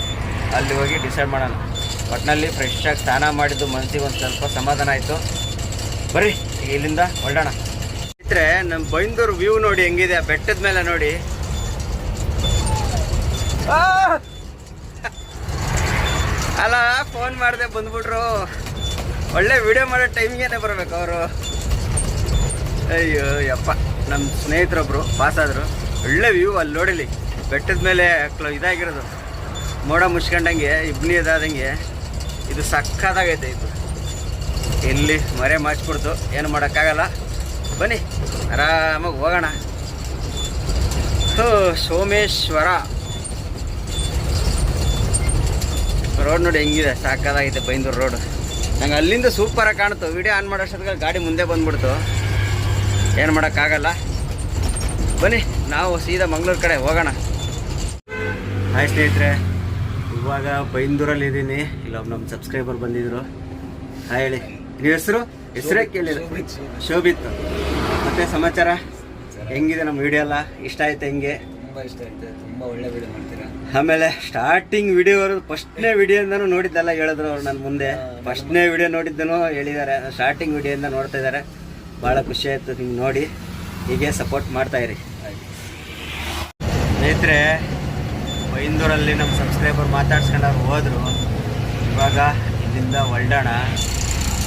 ಅಲ್ಲಿ ಹೋಗಿ ಡಿಸೈಡ್ ಮಾಡೋಣ. ಒಟ್ಟಿನಲ್ಲಿ ಫ್ರೆಶ್ ಆಗಿ ಸ್ನಾನ ಮಾಡಿದ್ದು ಮನಸ್ಸಿಗೆ ಒಂದು ಸ್ವಲ್ಪ ಸಮಾಧಾನ ಆಯಿತು. ಬರ್ರಿ ಇಲ್ಲಿಂದ ಹೊರಡೋಣ. ಸ್ನೇಹಿತರೆ ನಮ್ಮ ಬೈಂದೂರ್ ವ್ಯೂ ನೋಡಿ ಹೆಂಗಿದೆ ಬೆಟ್ಟದ ಮೇಲೆ ನೋಡಿ! ಅಲ್ಲ ಫೋನ್ ಮಾಡಿದೆ ಬಂದ್ಬಿಟ್ರು. ಒಳ್ಳೆ ವಿಡಿಯೋ ಮಾಡೋ ಟೈಮ್ಗೇನೆ ಬರ್ಬೇಕು ಅವರು. ಅಯ್ಯೋ, ಯಪ್ಪ. ನಮ್ಮ ಸ್ನೇಹಿತರೊಬ್ರು ಪಾಸ್ ಆದರು ಒಳ್ಳೆ ವ್ಯೂ ಅಲ್ಲಿ ನೋಡಿಲಿ. ಬೆಟ್ಟದ ಮೇಲೆ ಇದಾಗಿರೋದು. ಮೋಡ ಮುಚ್ಕೊಂಡಂಗೆ, ಇಬ್ನಿ ಇದಾದಂಗೆ ಇದು ಸಕ್ಕದಾಗೈತೆ ಇದು. ಇಲ್ಲಿ ಮರೆ ಮಾಚ್ಬಿಡ್ತು ಏನು ಮಾಡೋಕ್ಕಾಗಲ್ಲ. ಬನ್ನಿ. ಆರಾಮಾಗಿ ಹೋಗೋಣ. ಹೋ, ಸೋಮೇಶ್ವರ. ರೋಡ್ ನೋಡಿ ಹೆಂಗಿದೆ ಸಾಕಾಗೈತೆ ಬೈಂದೂರು ರೋಡ್. ನಂಗೆ ಅಲ್ಲಿಂದ ಸೂಪರಾಗಿ ಕಾಣ್ತು ವಿಡಿಯೋ ಆನ್ ಮಾಡೋಷ್ಟೊತ್ತಿಗೆ ಗಾಡಿ ಮುಂದೆ ಬಂದ್ಬಿಡ್ತು. ಏನು ಮಾಡೋಕ್ಕಾಗಲ್ಲ. ಬನ್ನಿ, ನಾವು ಸೀದಾ ಮಂಗಳೂರು ಕಡೆ ಹೋಗೋಣ. ಹಾಯ್ ಸ್ನೇಹಿತರೆ. ಇವಾಗ ಬೈಂದೂರಲ್ಲಿ ಇದ್ದೀನಿ ಇಲ್ಲೊಬ್ಬ ನಮ್ಮ ಸಬ್ಸ್ಕ್ರೈಬರ್ ಬಂದಿದ್ರು. ಹಾಯ್ ಹೇಳಿ. ನೀವು ಹೆಸರು? ಹೆಸರೇ ಕೇಳಿಲ್ಲ ಶೋಭಿತ್. ಮತ್ತೆ ಸಮಾಚಾರ? ಹೆಂಗಿದೆ ನಮ್ಮ ವಿಡಿಯೋ ಎಲ್ಲ? ಇಷ್ಟ ಆಯ್ತು ಹೆಂಗೆ? ತುಂಬಾ ಇಷ್ಟ ಆಯ್ತು. ತುಂಬಾ ಒಳ್ಳೆ ವಿಡಿಯೋ ಮಾಡ್ತೀರಾ? ಆಮೇಲೆ ಸ್ಟಾರ್ಟಿಂಗ್ ವಿಡಿಯೋ ಫಸ್ಟ್ನೇ ವಿಡಿಯೋಯಿಂದನೂ ನೋಡಿದ್ದೆಲ್ಲ ಹೇಳಿದ್ರು ಅವ್ರು ನನ್ನ ಮುಂದೆ. ಫಸ್ಟ್ನೇ ವಿಡಿಯೋ ನೋಡಿದ್ದನು ಹೇಳಿದ್ದಾರೆ. ಸ್ಟಾರ್ಟಿಂಗ್ ವಿಡಿಯೋಯಿಂದ ನೋಡ್ತಾ ಇದ್ದಾರೆ. ಭಾಳ ಖುಷಿ ಆಯಿತು ನಿಮ್ಗೆ ನೋಡಿ. ಹೀಗೆ ಸಪೋರ್ಟ್ ಮಾಡ್ತಾ ಇರಿ. ಸ್ನೇಹಿತರೆ ಬೈಂದೂರಲ್ಲಿ ನಮ್ಮ ಸಬ್ಸ್ಕ್ರೈಬರ್ ಮಾತಾಡ್ಸ್ಕೊಂಡವ್ರು ಹೋದ್ರು. ಹೋದರು ಇವಾಗ ಇಲ್ಲಿಂದ ಹೊಲ್ಡೋಣ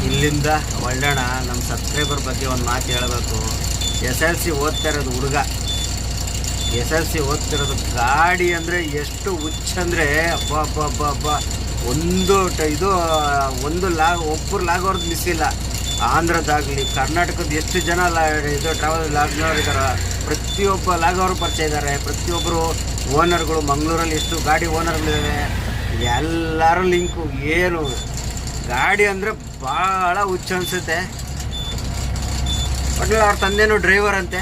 ಇಲ್ಲಿಂದ ಒಳ್ಳೋಣ ನಮ್ಮ ಸಬ್ಸ್ಕ್ರೈಬರ್ ಬಗ್ಗೆ ಒಂದು ಮಾತು ಹೇಳಬೇಕು. ಎಸ್ ಎಲ್ ಸಿ ಓದ್ತಾ ಇರೋದು ಹುಡುಗ. ಎಸ್ ಎಲ್ ಸಿ ಓದ್ತಿರೋದು ಗಾಡಿ ಅಂದರೆ ಎಷ್ಟು ಹುಚ್ಚ ಅಂದರೆ ಅಬ್ಬ ಅಬ್ಬ ಅಬ್ಬ ಒಂದು ಟ- ಇದು, ಒಂದು ಲಾಗ್ ಒಬ್ಬರು ಲಾಗೋರ್ದು ಮಿಸ್ ಇಲ್ಲ. ಆಂಧ್ರದಾಗಲಿ, ಕರ್ನಾಟಕದ ಎಷ್ಟು ಜನ ಲಾ ಇದು ಟ್ರಾವೆಲ್ ಲಾಗ್ನವ್ರು ಇದ್ದಾರೆ ಪ್ರತಿಯೊಬ್ಬ ಲಾಗೋರು ಪರಿಚಯ ಇದ್ದಾರೆ ಪ್ರತಿಯೊಬ್ಬರು ಓನರ್ಗಳು, ಮಂಗಳೂರಲ್ಲಿ ಎಷ್ಟು ಗಾಡಿ ಓನರ್ಗಳಿದ್ದಾವೆ ಎಲ್ಲರೂ ಲಿಂಕು ಏನು ಗಾಡಿ ಅಂದರೆ ಭಾಳ ಹುಚ್ಚು ಅನಿಸುತ್ತೆ. ಒಟ್ನಲ್ಲಿ ಅವ್ರ ತಂದೆನೂ ಡ್ರೈವರ್ ಅಂತೆ.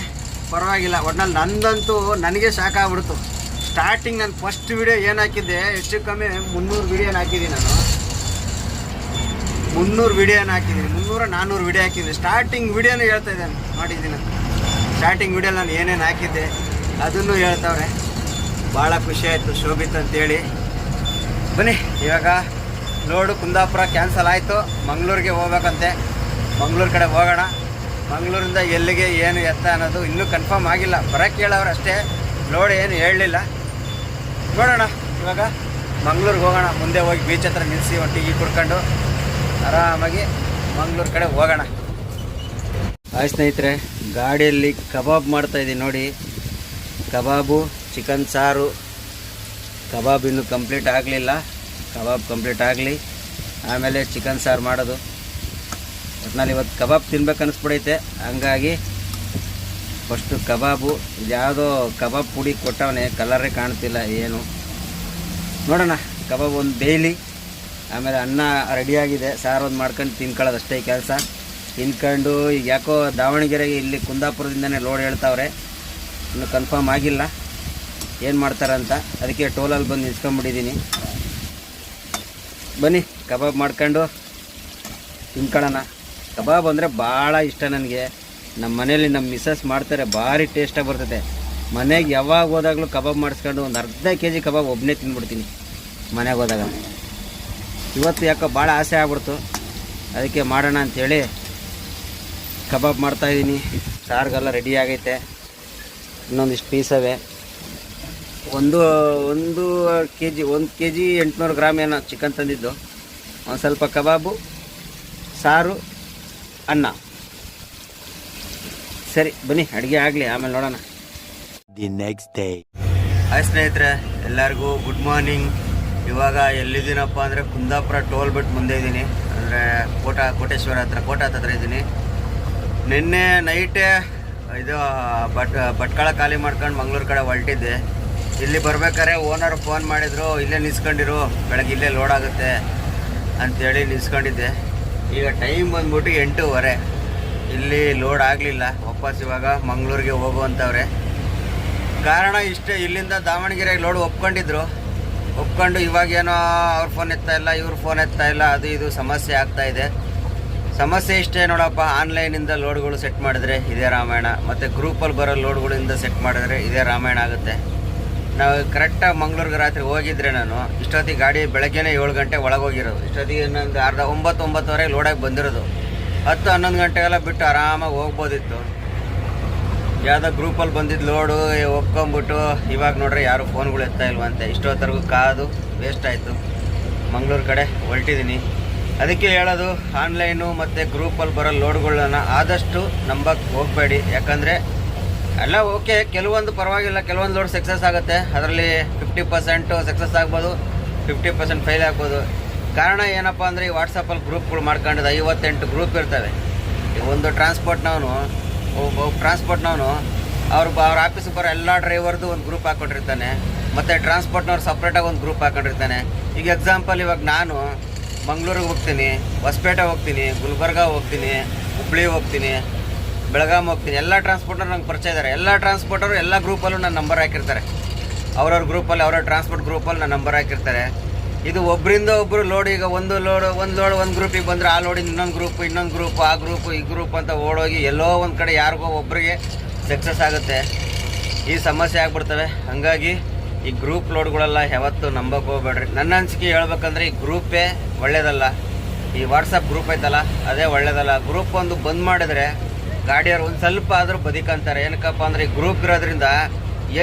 ಪರವಾಗಿಲ್ಲ, ಒಟ್ನಲ್ಲಿ ನಂದಂತೂ ನನಗೆ ಶಾಕ್ ಆಗ್ಬಿಡ್ತು ಸ್ಟಾರ್ಟಿಂಗ್ ನಾನು ಫಸ್ಟ್ ವಿಡಿಯೋ ಏನು ಹಾಕಿದ್ದೆ, ಹೆಚ್ಚು ಕಮ್ಮಿ ಮುನ್ನೂರು ವಿಡಿಯೋನ ಹಾಕಿದ್ದೀನಿ ನಾನು. ಮುನ್ನೂರು ವಿಡಿಯೋನ ಹಾಕಿದ್ದೀನಿ, ಮುನ್ನೂರ ನಾನ್ನೂರು ವಿಡಿಯೋ ಹಾಕಿದ್ದೀನಿ. ಸ್ಟಾರ್ಟಿಂಗ್ ವೀಡಿಯೋನೂ ಹೇಳ್ತಾ ಇದ್ದೇನೆ ಮಾಡಿದ್ದೀನಿ ಸ್ಟಾರ್ಟಿಂಗ್ ವಿಡಿಯೋ ನಾನು ಏನೇನು ಹಾಕಿದ್ದೆ, ಅದನ್ನು ಹೇಳ್ತಾವ್ರೆ. ಭಾಳ ಖುಷಿ ಆಯಿತು ಶೋಭಿತ್ ಅಂತೇಳಿ. ಬನ್ನಿ, ಇವಾಗ ಲೋಡು ಕುಂದಾಪುರ ಕ್ಯಾನ್ಸಲ್ ಆಯಿತು. ಮಂಗಳೂರಿಗೆ ಹೋಗ್ಬೇಕಂತೆ. ಮಂಗಳೂರು ಕಡೆ ಹೋಗೋಣ. ಮಂಗಳೂರಿಂದ ಎಲ್ಲಿಗೆ ಏನು ಎತ್ತ ಅನ್ನೋದು ಇನ್ನೂ ಕನ್ಫರ್ಮ್ ಆಗಿಲ್ಲ. ಬರೋಕ್ಕೆ ಕೇಳೋರು ಅಷ್ಟೇ. ಲೋಡ್ ಏನು ಹೇಳಲಿಲ್ಲ. ನೋಡೋಣ. ಇವಾಗ ಮಂಗ್ಳೂರಿಗೆ ಹೋಗೋಣ. ಮುಂದೆ ಹೋಗಿ ಬೀಚ್ ಹತ್ರ ನಿಲ್ಲಿಸಿ ಒಂದು ಟೀ ಕುಡ್ಕೊಂಡು ಆರಾಮಾಗಿ ಮಂಗ್ಳೂರು ಕಡೆ ಹೋಗೋಣ. ಹಾಯ್ ಸ್ನೇಹಿತರೆ, ಗಾಡಿಯಲ್ಲಿ ಕಬಾಬ್ ಮಾಡ್ತಾಯಿದ್ದೀನಿ ನೋಡಿ. ಕಬಾಬು, ಚಿಕನ್ ಸಾರು. ಕಬಾಬ್ ಇನ್ನೂ ಕಂಪ್ಲೀಟ್ ಆಗಲಿಲ್ಲ. ಕಬಾಬ್ ಕಂಪ್ಲೀಟ್ ಆಗಲಿ. ಆಮೇಲೆ ಚಿಕನ್ ಸಾರು ಮಾಡೋದು. ಒಟ್ನಲ್ಲಿ ಇವತ್ತು ಕಬಾಬ್ ತಿನ್ಬೇಕು ಅನಿಸ್ಬಿಡೈತೆ. ಹಂಗಾಗಿ ಫಸ್ಟು ಕಬಾಬು ಯಾವುದೋ ಕಬಾಬ್ ಪುಡಿ ಕೊಟ್ಟವನೆ ಕಲರೇ ಕಾಣ್ತಿಲ್ಲ ಏನು. ನೋಡೋಣ, ಕಬಾಬ್ ಒಂದು ಬೇಯ್ಲಿ. ಆಮೇಲೆ ಅನ್ನ ರೆಡಿಯಾಗಿದೆ. ಸಾರು ಒಂದು ಮಾಡ್ಕೊಂಡು ತಿನ್ಕೊಳ್ಳೋದು ಅಷ್ಟೇ ಕೆಲಸ. ತಿನ್ಕೊಂಡು ಈಗ ಯಾಕೋ ದಾವಣಗೆರೆಗೆ ಇಲ್ಲಿ ಕುಂದಾಪುರದಿಂದನೇ ಲೋಡ್ ಹೇಳ್ತಾವ್ರೆ. ಇನ್ನು ಕನ್ಫರ್ಮ್ ಆಗಿಲ್ಲ. ಏನು ಮಾಡ್ತಾರಂತ? ಅದಕ್ಕೆ ಟೋಲಲ್ಲಿ ಬಂದು ನಿಲ್ಸ್ಕೊಂಬಿಟ್ಟಿದ್ದೀನಿ ಬನ್ನಿ, ಕಬಾಬ್ ಮಾಡ್ಕೊಂಡು ತಿನ್ಕೊಳ್ಳೋಣ. ಕಬಾಬ್ ಅಂದರೆ ಭಾಳ ಇಷ್ಟ ನನಗೆ. ನಮ್ಮ ಮನೇಲಿ ನಮ್ಮ ಮಿಸ್ಸಸ್ ಮಾಡ್ತಾರೆ, ಭಾರಿ ಟೇಸ್ಟಾಗಿ ಬರ್ತದೆ ಮನೆಗೆ ಯಾವಾಗ ಹೋದಾಗಲೂ ಕಬಾಬ್ ಮಾಡಿಸ್ಕೊಂಡು ಒಂದು ಅರ್ಧ ಕೆ ಜಿ ಕಬಾಬ್ ಒಬ್ಬನೇ ತಿಂದ್ಬಿಡ್ತೀನಿ ಮನೆಗೆ ಹೋದಾಗ. ಇವತ್ತು ಯಾಕೋ ಭಾಳ ಆಸೆ ಆಗ್ಬಿಡ್ತು. ಅದಕ್ಕೆ ಮಾಡೋಣ ಅಂಥೇಳಿ ಕಬಾಬ್ ಮಾಡ್ತಾಯಿದ್ದೀನಿ ಸಾರ್ಗೆಲ್ಲ ರೆಡಿ ಆಗೈತೆ. ಇನ್ನೊಂದಿಷ್ಟು ಪೀಸವೆ ಒಂದು ಒಂದು ಕೆ ಜಿ ಒಂದು ಕೆ ಜಿ ಎಂಟುನೂರು ಗ್ರಾಮ್ ಏನೋ ಚಿಕನ್ ತಂದಿದ್ದು. ಒಂದು ಸ್ವಲ್ಪ ಕಬಾಬು ಸಾರು ಅನ್ನ. ಸರಿ ಬನ್ನಿ ಅಡುಗೆ ಆಗಲಿ ಆಮೇಲೆ ನೋಡೋಣ. ದಿ ನೆಕ್ಸ್ಟ್ ಡೇ ಹಾಯ್ ಸ್ನೇಹಿತರೆ ಎಲ್ಲರಿಗೂ ಗುಡ್ ಮಾರ್ನಿಂಗ್ ಇವಾಗ ಎಲ್ಲಿದ್ದೀನಪ್ಪ ಅಂದರೆ ಕುಂದಾಪುರ ಟೋಲ್ ಬಿಟ್ಟು ಮುಂದೆ ಇದ್ದೀನಿ. ಅಂದರೆ ಕೋಟ ಕೋಟೇಶ್ವರ ಹತ್ರ ಕೋಟ ಹತ್ರ ಇದ್ದೀನಿ. ನಿನ್ನೆ ನೈಟೇ ಇದು ಬಟ್ ಭಟ್ಕಳ ಖಾಲಿ ಮಾಡ್ಕೊಂಡು ಮಂಗ್ಳೂರು ಕಡೆ ಹೊರಟಿದ್ದೆ ಇಲ್ಲಿ ಬರ್ಬೇಕಾದ್ರೆ ಓನರ್ ಫೋನ್ ಮಾಡಿದ್ರು, ಇಲ್ಲೇ ನಿಲ್ಸ್ಕೊಂಡಿರು, ಬೆಳಗ್ಗೆ ಇಲ್ಲೇ ಲೋಡ್ ಆಗುತ್ತೆ ಅಂಥೇಳಿ ನಿಲ್ಸ್ಕೊಂಡಿದ್ದೆ. ಈಗ ಟೈಮ್ ಬಂದ್ಬಿಟ್ಟು ಎಂಟೂವರೆ. ಇಲ್ಲಿ ಲೋಡ್ ಆಗಲಿಲ್ಲ. ವಾಪಸ್ ಇವಾಗ ಮಂಗಳೂರಿಗೆ ಹೋಗುವಂಥವ್ರೆ ಕಾರಣ ಇಷ್ಟೇ, ಇಲ್ಲಿಂದ ದಾವಣಗೆರೆಗೆ ಲೋಡ್ ಒಪ್ಕೊಂಡಿದ್ರು. ಒಪ್ಕೊಂಡು ಇವಾಗೇನೋ ಅವ್ರ ಫೋನ್ ಎತ್ತಾ ಇಲ್ಲ, ಇವ್ರ ಫೋನ್ ಎತ್ತಾ ಇಲ್ಲ, ಅದು ಇದು ಸಮಸ್ಯೆ ಆಗ್ತಾ ಇದೆ. ಸಮಸ್ಯೆ ಇಷ್ಟೇ ನೋಡಪ್ಪ ಆನ್ಲೈನಿಂದ ಲೋಡ್ಗಳು ಸೆಟ್ ಮಾಡಿದ್ರೆ ಇದೇ ರಾಮಾಯಣ, ಮತ್ತು ಗ್ರೂಪಲ್ಲಿ ಬರೋ ಲೋಡ್ಗಳಿಂದ ಸೆಟ್ ಮಾಡಿದ್ರೆ ಇದೇ ರಾಮಾಯಣ ಆಗುತ್ತೆ. ನಾವು ಕರೆಕ್ಟಾಗಿ ಮಂಗ್ಳೂರಿಗೆ ರಾತ್ರಿ ಹೋಗಿದ್ರೆ ನಾನು ಇಷ್ಟೊತ್ತಿಗೆ ಗಾಡಿ ಬೆಳಗ್ಗೆನೇ ಏಳು ಗಂಟೆ ಒಳಗೋಗಿರೋದು. ಇಷ್ಟೊತ್ತಿಗೆ ಇನ್ನೊಂದು ಅರ್ಧ ಒಂಬತ್ತು, ಒಂಬತ್ತುವರೆಗೆ ಲೋಡಾಗಿ ಬಂದಿರೋದು. ಹತ್ತು, ಹನ್ನೊಂದು ಗಂಟೆಗೆಲ್ಲ ಬಿಟ್ಟು ಆರಾಮಾಗಿ ಹೋಗ್ಬೋದಿತ್ತು. ಯಾವುದೋ ಗ್ರೂಪಲ್ಲಿ ಬಂದಿದ್ದು ಲೋಡು ಒಪ್ಕೊಂಬಿಟ್ಟು ಇವಾಗ ನೋಡ್ರೆ ಯಾರು ಫೋನ್ಗಳು ಎತ್ತಾ ಇಲ್ವಂತೆ. ಇಷ್ಟೊತ್ತರೆಗೂ ಕಾದು ವೇಸ್ಟ್ ಆಯಿತು. ಮಂಗಳೂರು ಕಡೆ ಹೊರಟಿದ್ದೀನಿ ಅದಕ್ಕೆ ಹೇಳೋದು ಆನ್ಲೈನು ಮತ್ತು ಗ್ರೂಪಲ್ಲಿ ಬರೋ ಲೋಡ್ಗಳನ್ನ ಆದಷ್ಟು ನಂಬಕ್ಕೆ ಹೋಗಬೇಡಿ. ಯಾಕಂದರೆ ಎಲ್ಲ ಓಕೆ ಕೆಲವೊಂದು ಪರವಾಗಿಲ್ಲ, ಕೆಲವೊಂದು ಲೋಡ್ ಸಕ್ಸಸ್ ಆಗುತ್ತೆ. ಅದರಲ್ಲಿ ಫಿಫ್ಟಿ ಪರ್ಸೆಂಟು ಸಕ್ಸಸ್ ಆಗ್ಬೋದು ಫಿಫ್ಟಿ ಪರ್ಸೆಂಟ್ ಫೈಲ್ ಆಗ್ಬೋದು. ಕಾರಣ ಏನಪ್ಪ ಅಂದರೆ ಈ ವಾಟ್ಸಪ್ಪಲ್ಲಿ ಗ್ರೂಪ್ಗಳು ಮಾಡ್ಕೊಂಡಿದ್ದು, ಐವತ್ತೆಂಟು ಗ್ರೂಪ್ ಇರ್ತವೆ. ಒಂದು ಟ್ರಾನ್ಸ್ಪೋರ್ಟ್ನವನು ಒಬ್ಬ ಟ್ರಾನ್ಸ್ಪೋರ್ಟ್ನವನು ಅವ್ರು ಅವ್ರ ಆಫೀಸ್ ಬರೋ ಎಲ್ಲ ಡ್ರೈವರ್ದು ಒಂದು ಗ್ರೂಪ್ ಹಾಕ್ಕೊಂಡಿರ್ತಾನೆ ಮತ್ತು ಟ್ರಾನ್ಸ್ಪೋರ್ಟ್ನವ್ರು ಸಪ್ರೇಟಾಗಿ ಒಂದು ಗ್ರೂಪ್ ಹಾಕ್ಕೊಂಡಿರ್ತಾನೆ ಈಗ ಎಕ್ಸಾಂಪಲ್ ಇವಾಗ ನಾನು ಮಂಗಳೂರಿಗೆ ಹೋಗ್ತೀನಿ, ಹೊಸಪೇಟೆ ಹೋಗ್ತೀನಿ, ಗುಲ್ಬರ್ಗ ಹೋಗ್ತೀನಿ, ಹುಬ್ಳಿ ಹೋಗ್ತೀನಿ. ಬೆಳಗಾಂ ಹೋಗ್ತೀನಿ. ಎಲ್ಲ ಟ್ರಾನ್ಸ್ಪೋರ್ಟರ್ ನಂಗೆ ಪರಿಚಯ ಇದ್ದಾರೆ ಎಲ್ಲ ಟ್ರಾನ್ಸ್ಪೋರ್ಟರು ಎಲ್ಲ ಗ್ರೂಪಲ್ಲೂ ನನ್ನ ನಂಬರ್ ಹಾಕಿರ್ತಾರೆ. ಅವ್ರವ್ರ ಗ್ರೂಪಲ್ಲಿ ಅವ್ರವ್ರ ಟ್ರಾನ್ಸ್ಪೋರ್ಟ್ ಗ್ರೂಪಲ್ಲಿ ನನ್ನ ನಂಬರ್ ಹಾಕಿರ್ತಾರೆ. ಇದು ಒಬ್ಬರಿಂದ ಒಬ್ಬರು ಲೋಡ್ ಈಗ ಒಂದು ಲೋಡ್ ಒಂದು ಲೋಡ್ ಒಂದು ಗ್ರೂಪಿಗೆ ಬಂದರೆ ಆ ಲೋಡಿಂದ ಇನ್ನೊಂದು ಗ್ರೂಪ್ ಇನ್ನೊಂದು ಗ್ರೂಪ್ ಆ ಗ್ರೂಪ್ ಈ ಗ್ರೂಪ್ ಅಂತ ಓಡೋಗಿ ಎಲ್ಲೋ ಒಂದು ಕಡೆ ಯಾರಿಗೋ ಒಬ್ಬರಿಗೆ ಸಕ್ಸಸ್ ಆಗುತ್ತೆ. ಈ ಸಮಸ್ಯೆ ಆಗ್ಬಿಡ್ತವೆ. ಹಾಗಾಗಿ ಈ ಗ್ರೂಪ್ ಲೋಡ್ಗಳೆಲ್ಲ ಯಾವತ್ತೂ ನಂಬಕ್ಕೆ ಹೋಗ್ಬೇಡ್ರಿ. ನನ್ನ ಅನಿಸಿಕೆ ಹೇಳ್ಬೇಕಂದ್ರೆ ಈ ಗ್ರೂಪೇ ಒಳ್ಳೇದಲ್ಲ. ಈ ವಾಟ್ಸಪ್ ಗ್ರೂಪ್ ಐತಲ್ಲ, ಅದೇ ಒಳ್ಳೇದಲ್ಲ. ಗ್ರೂಪ್ ಒಂದು ಬಂದ್ ಮಾಡಿದ್ರೆ ಗಾಡಿಯವ್ರು ಒಂದು ಸ್ವಲ್ಪ ಆದರೂ ಬದುಕಂತಾರೆ. ಏನಕ್ಕಪ್ಪ ಅಂದರೆ ಈ ಗ್ರೂಪ್ ಇರೋದ್ರಿಂದ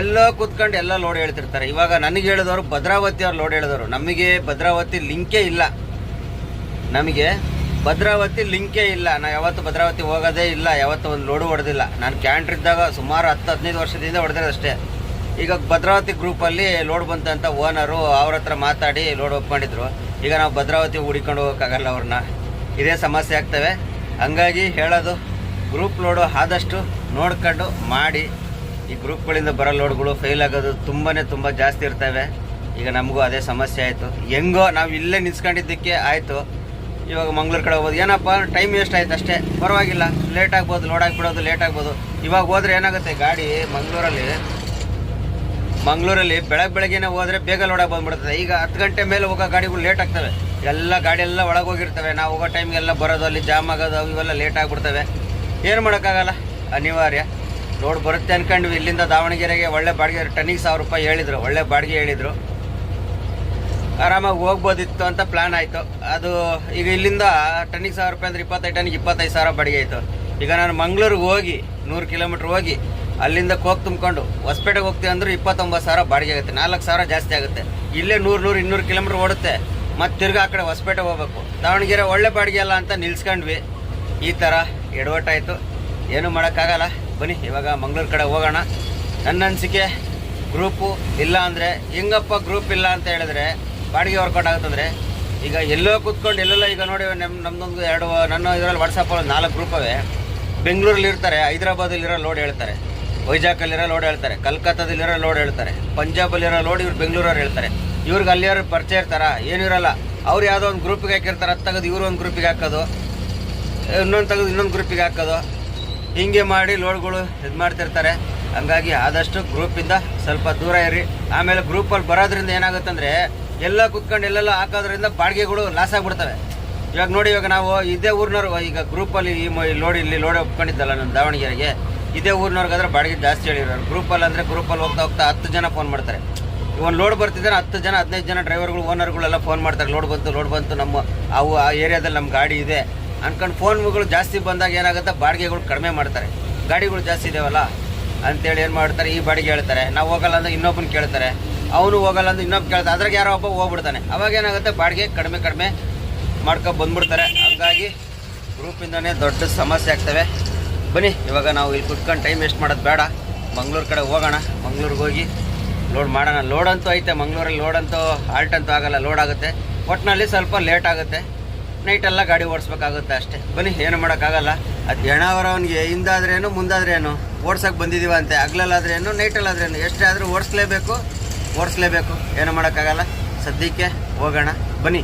ಎಲ್ಲೋ ಕೂತ್ಕೊಂಡು ಎಲ್ಲ ಲೋಡ್ ಹೇಳ್ತಿರ್ತಾರೆ. ಇವಾಗ ನನಗೆ ಹೇಳಿದವರು ಭದ್ರಾವತಿ ಅವ್ರು ಲೋಡ್ ಹೇಳಿದವರು. ನಮಗೆ ಭದ್ರಾವತಿ ಲಿಂಕೇ ಇಲ್ಲ. ನಮಗೆ ಭದ್ರಾವತಿ ಲಿಂಕೇ ಇಲ್ಲ. ನಾವು ಯಾವತ್ತು ಭದ್ರಾವತಿ ಹೋಗೋದೇ ಇಲ್ಲ. ಯಾವತ್ತು ಒಂದು ಲೋಡು ಹೊಡೆದಿಲ್ಲ. ನಾನು ಕ್ಯಾಂಟ್ರ್ ಇದ್ದಾಗ ಸುಮಾರು ಹತ್ತು, ಹದಿನೈದು ವರ್ಷದಿಂದ ಹೊಡೆದಿರೋದಷ್ಟೇ ಈಗ ಭದ್ರಾವತಿ ಗ್ರೂಪಲ್ಲಿ ಲೋಡ್ ಬಂತಂತ ಓನರು ಅವ್ರ ಹತ್ರ ಮಾತಾಡಿ ಲೋಡ್ ಒಪ್ಕೊಂಡಿದ್ರು. ಈಗ ನಾವು ಭದ್ರಾವತಿ ಹುಡಿಕೊಂಡು ಹೋಗೋಕ್ಕಾಗಲ್ಲ ಅವ್ರನ್ನ ಇದೇ ಸಮಸ್ಯೆ ಆಗ್ತವೆ. ಹಂಗಾಗಿ ಹೇಳೋದು ಗ್ರೂಪ್ ಲೋಡು ಆದಷ್ಟು ನೋಡ್ಕೊಂಡು ಮಾಡಿ. ಈ ಗ್ರೂಪ್ಗಳಿಂದ ಬರೋ ಲೋಡ್ಗಳು ಫೇಲ್ ಆಗೋದು ತುಂಬಾ ತುಂಬ ಜಾಸ್ತಿ ಇರ್ತವೆ. ಈಗ ನಮಗೂ ಅದೇ ಸಮಸ್ಯೆ ಆಯಿತು. ಹೆಂಗೋ ನಾವು ಇಲ್ಲೇ ನಿಲ್ಸ್ಕೊಂಡಿದ್ದಕ್ಕೆ ಆಯಿತು. ಇವಾಗ ಮಂಗ್ಳೂರು ಕಡೆ ಹೋಗ್ಬೋದು. ಏನಪ್ಪ ಟೈಮ್ ವೇಸ್ಟ್ ಆಯ್ತು ಅಷ್ಟೇ. ಪರವಾಗಿಲ್ಲ. ಲೇಟ್ ಆಗ್ಬೋದು ಲೋಡ್ ಆಗಿಬಿಡೋದು ಲೇಟ್ ಆಗ್ಬೋದು. ಇವಾಗ ಹೋದ್ರೆ ಏನಾಗುತ್ತೆ? ಗಾಡಿ ಮಂಗಳೂರಲ್ಲಿ ಮಂಗಳೂರಲ್ಲಿ ಬೆಳಗ್ಗೆ ಬೆಳಗ್ಗೆನೆ ಹೋದರೆ ಬೇಗ ಲೋಡಾಗಿ ಬಂದ್ಬಿಡ್ತದೆ ಈಗ ಹತ್ತು ಗಂಟೆ ಮೇಲೆ ಹೋಗೋ ಗಾಡಿಗಳು ಲೇಟ್ ಆಗ್ತವೆ. ಎಲ್ಲ ಗಾಡಿ ಎಲ್ಲ ಒಳಗೆ ಹೋಗಿರ್ತವೆ. ನಾವು ಹೋಗೋ ಟೈಮ್ಗೆಲ್ಲ ಬರೋದು, ಅಲ್ಲಿ ಜಾಮ್ ಆಗೋದು ಇವೆಲ್ಲ ಲೇಟ್ ಆಗಿಬಿಡ್ತವೆ. ಏನು ಮಾಡೋಕ್ಕಾಗಲ್ಲ? ಅನಿವಾರ್ಯ. ರೋಡ್ ಬರುತ್ತೆ ಅನ್ಕೊಂಡ್ವಿ. ಇಲ್ಲಿಂದ ದಾವಣಗೆರೆಗೆ ಒಳ್ಳೆ ಬಾಡಿಗೆ ಟನ್ನಿಗೆ ಸಾವಿರ ರೂಪಾಯಿ ಹೇಳಿದ್ರು. ಒಳ್ಳೆ ಬಾಡಿಗೆ ಹೇಳಿದ್ರು. ಆರಾಮಾಗಿ ಹೋಗ್ಬೋದಿತ್ತು ಅಂತ ಪ್ಲ್ಯಾನ್ ಆಯಿತು. ಅದು ಈಗ ಇಲ್ಲಿಂದ ಟನ್ನಿಗೆ ಸಾವಿರ ರೂಪಾಯಿ ಅಂದರೆ ಇಪ್ಪತ್ತೈದು ಟನ್ನಿಗೆ ಇಪ್ಪತ್ತೈದು ಸಾವಿರ ಬಾಡಿಗೆ ಆಯಿತು. ಈಗ ನಾನು ಮಂಗ್ಳೂರಿಗೆ ಹೋಗಿ, ನೂರು ಕಿಲೋಮೀಟ್ರ್ ಹೋಗಿ, ಅಲ್ಲಿಂದ ಕೋಕ್ ತುಂಬಿಕೊಂಡು, ಹೊಸಪೇಟೆಗೆ ಹೋಗ್ತೀವಿ ಅಂದ್ರೆ ಇಪ್ಪತ್ತೊಂಬತ್ತು ಸಾವಿರ ಬಾಡಿಗೆ ಆಗುತ್ತೆ. ನಾಲ್ಕು ಸಾವಿರ ಜಾಸ್ತಿ ಆಗುತ್ತೆ. ಇಲ್ಲೇ ನೂರು ನೂರು, ಇನ್ನೂರು ಕಿಲೋಮೀಟ್ರ್ ಓಡುತ್ತೆ. ಮತ್ತು ತಿರ್ಗಿ ಆ ಕಡೆ ಹೊಸಪೇಟೆ ಹೋಗ್ಬೇಕು. ದಾವಣಗೆರೆ ಒಳ್ಳೆ ಬಾಡಿಗೆ ಅಲ್ಲ ಅಂತ ನಿಲ್ಸ್ಕೊಂಡ್ವಿ. ಈ ಥರ ಎಡವಟ್ಟಾಯಿತು. ಏನು ಮಾಡೋಕ್ಕಾಗಲ್ಲ. ಬನ್ನಿ, ಇವಾಗ ಮಂಗಳೂರು ಕಡೆ ಹೋಗೋಣ. ನನ್ನ ಅನಿಸಿಕೆ, ಗ್ರೂಪು ಇಲ್ಲ ಅಂದರೆ ಹೆಂಗಪ್ಪ ಗ್ರೂಪ್ ಇಲ್ಲ ಅಂತ ಹೇಳಿದ್ರೆ ಬಾಡಿಗೆ ವರ್ಕೌಟ್ ಆಗುತ್ತಂದರೆ ಈಗ ಎಲ್ಲೋ ಕೂತ್ಕೊಂಡು, ಎಲ್ಲೆಲ್ಲ ಈಗ ನೋಡಿ ನಮ್ಮ ನಮ್ಮದೊಂದು ಎರಡು ನನ್ನ ಇದರಲ್ಲಿ ವಾಟ್ಸಪ್ಪಲ್ಲಿ ನಾಲ್ಕು ಗ್ರೂಪ್ ಅವೇ. ಬೆಂಗಳೂರಲ್ಲಿ ಇರ್ತಾರೆ ಹೈದ್ರಾಬಾದಲ್ಲಿರೋ ಲೋಡ್ ಹೇಳ್ತಾರೆ. ವೈಜಾಗಲ್ಲಿರೋ ಲೋಡ್ ಹೇಳ್ತಾರೆ. ಕಲ್ಕತ್ತಾದಲ್ಲಿರೋ ಲೋಡ್ ಹೇಳ್ತಾರೆ. ಪಂಜಾಬಲ್ಲಿರೋ ಲೋಡ್ ಇವ್ರು ಬೆಂಗಳೂರವ್ರು ಹೇಳ್ತಾರೆ. ಇವ್ರಿಗೆ ಅಲ್ಲಿಯವ್ರು ಪರಿಚಯ ಇರ್ತಾರ? ಏನೂ ಇರೋಲ್ಲ. ಅವ್ರು ಯಾವುದೋ ಒಂದು ಗ್ರೂಪಿಗೆ ಹಾಕಿರ್ತಾರೆ, ಅದು ತೆಗೆದು ಇವರು ಒಂದು ಗ್ರೂಪಿಗೆ ಹಾಕೋದು. ಇನ್ನೊಂದು ತೆಗೆದು ಇನ್ನೊಂದು ಗ್ರೂಪಿಗೆ ಹಾಕೋದು. ಹೀಗೆ ಮಾಡಿ ಲೋಡ್ಗಳು ಇದು ಮಾಡ್ತಿರ್ತಾರೆ. ಹಂಗಾಗಿ ಆದಷ್ಟು ಗ್ರೂಪಿಂದ ಸ್ವಲ್ಪ ದೂರ ಇರಿ. ಆಮೇಲೆ ಗ್ರೂಪಲ್ಲಿ ಬರೋದ್ರಿಂದ ಏನಾಗುತ್ತಂದರೆ ಎಲ್ಲ ಕುತ್ಕೊಂಡು ಎಲ್ಲೆಲ್ಲ ಹಾಕೋದ್ರಿಂದ ಬಾಡಿಗೆಗಳು ಲಾಸ್ ಆಗಿಬಿಡ್ತವೆ. ಇವಾಗ ನೋಡಿ, ಇವಾಗ ನಾವು ಇದೇ ಊರಿನವ್ರು, ಈಗ ಗ್ರೂಪಲ್ಲಿ ಈ ಲೋಡ್ ಇಲ್ಲಿ ಲೋಡ್ ಒಪ್ಕೊಂಡಿದ್ದಲ್ಲ ನನ್ನ ದಾವಣಗೆರೆಗೆ. ಇದೇ ಊರಿನವ್ರಿಗಾದ್ರೆ ಬಾಡಿಗೆ ಜಾಸ್ತಿ ಹೇಳಿರೋರು. ಗ್ರೂಪಲ್ಲಿ ಅಂದರೆ ಗ್ರೂಪಲ್ಲಿ ಹೋಗ್ತಾ ಹೋಗ್ತಾ ಹತ್ತು ಜನ ಫೋನ್ ಮಾಡ್ತಾರೆ. ಒಂದು ಲೋಡ್ ಬರ್ತಿದ್ರೆ ಹತ್ತು ಜನ, ಹದಿನೈದು ಜನ ಡ್ರೈವರ್ಗಳು ಓನರ್ಗಳೆಲ್ಲ ಫೋನ್ ಮಾಡ್ತಾರೆ. ಲೋಡ್ ಬಂತು ಲೋಡ್ ಬಂತು, ನಮ್ಮ ಅವು ಆ ಏರಿಯಾದಲ್ಲಿ ನಮ್ಮ ಗಾಡಿ ಇದೆ. ಅನ್ಕೊಂಡು ಫೋನ್ಗಳು ಜಾಸ್ತಿ ಬಂದಾಗ ಏನಾಗುತ್ತೆ? ಬಾಡಿಗೆಗಳು ಕಡಿಮೆ ಮಾಡ್ತಾರೆ. ಗಾಡಿಗಳು ಜಾಸ್ತಿ ಇದಾವಲ್ಲ? ಅಂತೇಳಿ ಏನು ಮಾಡ್ತಾರೆ? ಈ ಬಾಡಿಗೆ ಹೇಳ್ತಾರೆ. ನಾವು ಹೋಗಲ್ಲ ಅಂದ್ರೆ ಇನ್ನೊಬ್ಬನ ಕೇಳ್ತಾರೆ. ಅವನು ಹೋಗಲ್ಲ ಅಂದ್ರೆ ಇನ್ನೊಬ್ಬ ಕೇಳ್ತಾರೆ. ಅದ್ರಾಗ ಯಾರೋ ಒಬ್ಬ ಹೋಗ್ಬಿಡ್ತಾನೆ. ಅವಾಗ ಏನಾಗುತ್ತೆ? ಬಾಡಿಗೆ ಕಡಿಮೆ ಕಡಿಮೆ ಮಾಡ್ಕೊ ಬಂದ್ಬಿಡ್ತಾರೆ. ಹಂಗಾಗಿ ಗ್ರೂಪಿಂದನೇ ದೊಡ್ಡ ಸಮಸ್ಯೆ ಆಗ್ತವೆ. ಬನ್ನಿ, ಇವಾಗ ನಾವು ಇಲ್ಲಿ ಕುತ್ಕೊಂಡು ಟೈಮ್ ವೇಸ್ಟ್ ಮಾಡೋದು ಬೇಡ. ಮಂಗ್ಳೂರು ಕಡೆ ಹೋಗೋಣ. ಮಂಗ್ಳೂರಿಗೆ ಹೋಗಿ ಲೋಡ್ ಮಾಡೋಣ. ಲೋಡ್ ಅಂತೂ ಐತೆ. ಮಂಗ್ಳೂರಲ್ಲಿ ಲೋಡ್ ಅಂತೂ ಹಾಲ್ಟ್ ಅಂತೂ ಆಗಲ್ಲ. ಲೋಡ್ ಆಗುತ್ತೆ. ಒಟ್ಟಿನಲ್ಲಿ ಸ್ವಲ್ಪ ಲೇಟ್ ಆಗುತ್ತೆ. ನೈಟೆಲ್ಲ ಗಾಡಿ ಓಡಿಸ್ಬೇಕಾಗುತ್ತೆ ಅಷ್ಟೇ. ಬನ್ನಿ, ಏನು ಮಾಡೋಕ್ಕಾಗಲ್ಲ. ಅದು ಏನು ಹಿಂದಾದ್ರೇನು, ಮುಂದಾದ್ರೇನು? ಓಡ್ಸಕ್ಕೆ ಬಂದಿದ್ದೀವ ಅಂತೆ ಹಗ್ಲಲ್ಲಾದ್ರೇನು ನೈಟಲ್ಲಾದ್ರೇನು ಎಷ್ಟೇ ಆದರೂ ಓಡಿಸ್ಲೇಬೇಕು ಓಡಿಸ್ಲೇಬೇಕು. ಏನು ಮಾಡೋಕ್ಕಾಗಲ್ಲ. ಸದ್ಯಕ್ಕೆ ಹೋಗೋಣ. ಬನ್ನಿ.